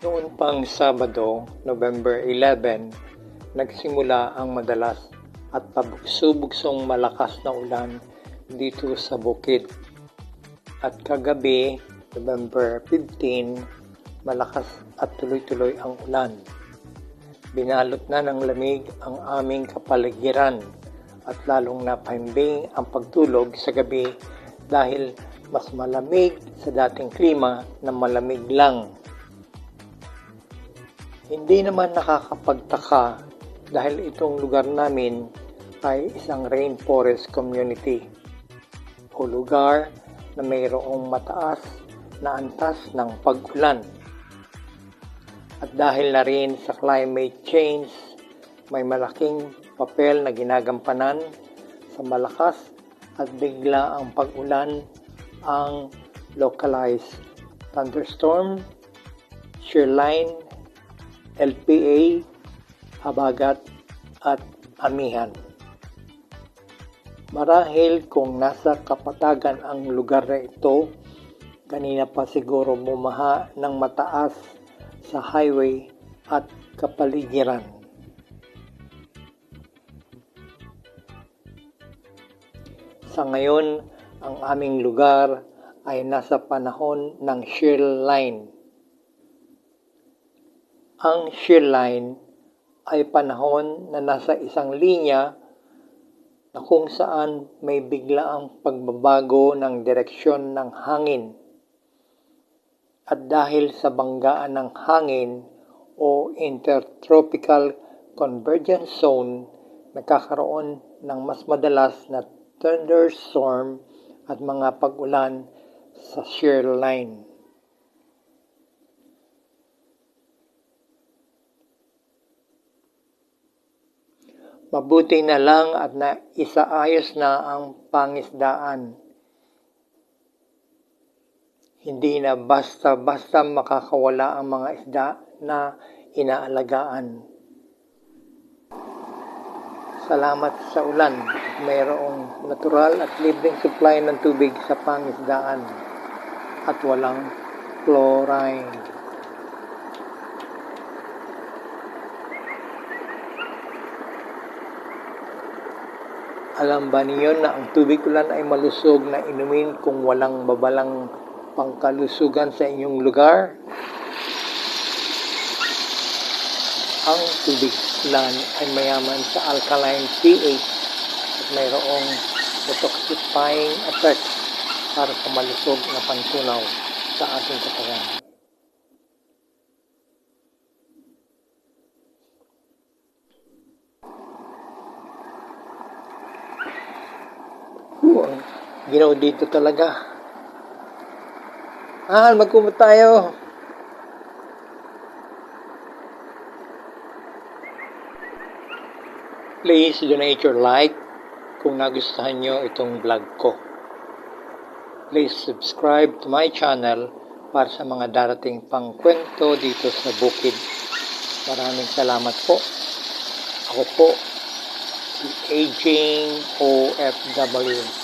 Noon pang Sabado, November 11, nagsimula ang madalas at pabugso-bugsong malakas na ulan dito sa bukid. At kagabi, November 15, malakas at tuloy-tuloy ang ulan. Binalot na ng lamig ang aming kapaligiran at lalong napahimbing ang pagtulog sa gabi dahil mas malamig sa dating klima na malamig lang. Hindi naman nakakapagtaka dahil itong lugar namin ay isang rainforest community o lugar na mayroong mataas na antas ng pag-ulan. At dahil na rin sa climate change, may malaking papel na ginagampanan sa malakas at bigla ang pag-ulan ang localized thunderstorm, shearline, LPA, habagat at amihan. Marahil kung nasa kapatagan ang lugar na ito, kanina pa siguro bumaha ng mataas sa highway at kapaligiran. Sa ngayon, ang aming lugar ay nasa panahon ng shear line. Ang shear line ay panahon na nasa isang linya na kung saan may biglaang pagbabago ng direksyon ng hangin. At dahil sa banggaan ng hangin o intertropical convergence zone, nagkakaroon ng mas madalas na thunderstorm at mga pag-ulan sa shear line. Mabuti na lang at na isaayos na ang pangisdaan. Hindi na basta-basta makakawala ang mga isda na inaalagaan. Salamat sa ulan mayroong natural at libreng supply ng tubig sa pangisdaan at walang chlorine. Alam ba niyo na ang tubig ulan ay malusog na inumin kung walang babalang pangkalusugan sa inyong lugar? Ang tubig ulan ay mayaman sa alkaline pH at mayroong detoxifying effect para sa malusog na pantunaw sa ating katawan. Uh, ang dito talaga. Ah, magkumot tayo. Please donate your like kung nagustuhan nyo itong vlog ko. Please subscribe to my channel para sa mga darating pang kwento dito sa bukid. Maraming salamat po. Ako po, si Aging OFW.